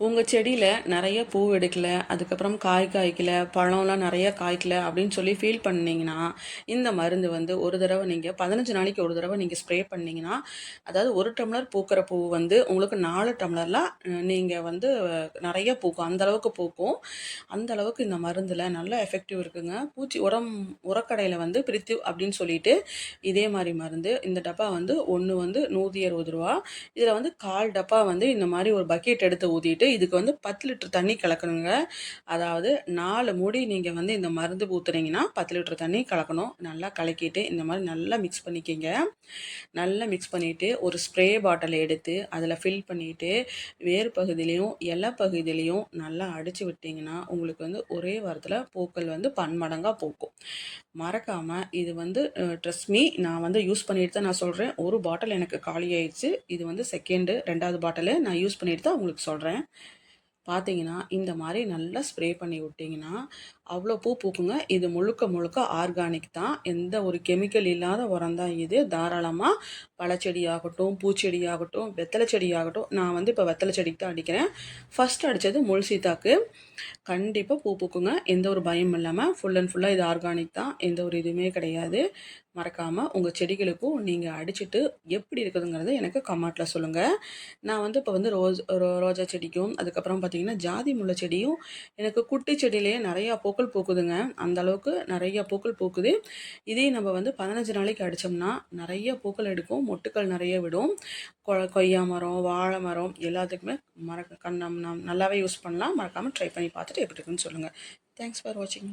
உங்கள் செடியில் நிறைய பூ எடுக்கல அதுக்கப்புறம் காய் காய்க்கல பழம்லாம் நிறைய காய்க்கல அப்படின்னு சொல்லி ஃபீல் பண்ணிங்கன்னா இந்த மருந்து வந்து ஒரு தடவை நீங்கள் பதினஞ்சு நாளைக்கு ஒரு தடவை நீங்கள் ஸ்ப்ரே பண்ணிங்கன்னா அதாவது ஒரு டம்ளர் பூக்கிற பூ வந்து உங்களுக்கு நாலு டம்ளர்லாம் நீங்கள் வந்து நிறைய பூக்கும். அந்தளவுக்கு பூக்கும். அந்த அளவுக்கு இந்த மருந்தில் நல்ல எஃபெக்டிவ் இருக்குங்க. பூச்சி உரம் உரக்கடையில் வந்து பிரித்து அப்படின்னு சொல்லிட்டு இதே மாதிரி மருந்து இந்த டப்பா வந்து ஒன்று வந்து நூற்றி அறுபது ரூபா. இதில் வந்து கால் டப்பா வந்து இந்த மாதிரி ஒரு பக்கெட் எடுத்து ஊற்றிட்டு இதுக்கு வந்து பத்து லிட்டர் தண்ணி கலக்கணுங்க. அதாவது நாலு மூடி நீங்கள் வந்து இந்த மருந்து ஊற்றுனீங்கன்னா பத்து லிட்டர் தண்ணி கலக்கணும். நல்லா கலக்கிட்டு இந்த மாதிரி நல்லா மிக்ஸ் பண்ணிக்கிங்க. நல்லா மிக்ஸ் பண்ணிவிட்டு ஒரு ஸ்ப்ரே பாட்டில் எடுத்து அதில் ஃபில் பண்ணிவிட்டு வேர் பகுதியிலையும் இலை பகுதியிலையும் நல்லா அடித்து விட்டிங்கன்னா உங்களுக்கு வந்து ஒரே வாரத்தில் பூக்கள் வந்து பன்மடங்காக பூக்கும். மறக்காமல் இது வந்து ட்ரெஸ்மி நான் வந்து யூஸ் பண்ணிட்டு தான் நான் சொல்கிறேன் ஒரு பாட்டில் எனக்கு காலி ஆயிடுச்சு இது வந்து செகண்டு ரெண்டாவது பாட்டிலு நான் யூஸ் பண்ணிட்டு தான் உங்களுக்கு சொல்கிறேன் பார்த்தீங்கன்னா இந்த மாதிரி நல்லா ஸ்ப்ரே பண்ணி விட்டிங்கன்னா அவ்வளோ பூ பூக்குங்க. இது முழுக்க முழுக்க ஆர்கானிக் தான். எந்த ஒரு கெமிக்கல் இல்லாத உரம் தான் இது. தாராளமாக பழச்செடியாகட்டும் பூச்செடியாகட்டும் வெத்தலை செடியாகட்டும் நான் வந்து இப்போ வெத்தலை செடிக்கு தான் அடிக்கிறேன். ஃபஸ்ட் அடித்தது முல்சீதாக்கு கண்டிப்பாக பூ பூக்குங்க. எந்த ஒரு பயம் இல்லாமல் ஃபுல் அண்ட் ஃபுல்லாக இது ஆர்கானிக் தான். எந்த ஒரு இதுவுமே கிடையாது. மறக்காமல் உங்கள் செடிகளுக்கும் நீங்கள் அடிச்சுட்டு எப்படி இருக்குதுங்கிறத எனக்கு கமெண்ட்டில் சொல்லுங்கள் நான் வந்து இப்போ வந்து ரோஸ் ரோஜா செடிக்கும் அதுக்கப்புறம் பார்த்திங்கன்னா ஜாதி முல்லை செடியும் எனக்கு குட்டி செடியிலேயே நிறையா பூக்கள் பூக்குதுங்க. அந்த அளவுக்கு நிறையா பூக்கள் பூக்குது. இதே நம்ம வந்து பதினஞ்சு நாளைக்கு அடித்தோம்னா நிறைய பூக்கள் எடுக்கும். மொட்டுக்கள் நிறைய விடும். கொ கொய்யா மரம் வாழை மரம் எல்லாத்துக்குமே மறக்க கண் நம் நல்லாவே யூஸ் பண்ணலாம். மறக்காமல் ட்ரை பண்ணி பார்த்துட்டு எப்படி இருக்குன்னு சொல்லுங்கள் தேங்க்ஸ் ஃபார் வாட்சிங்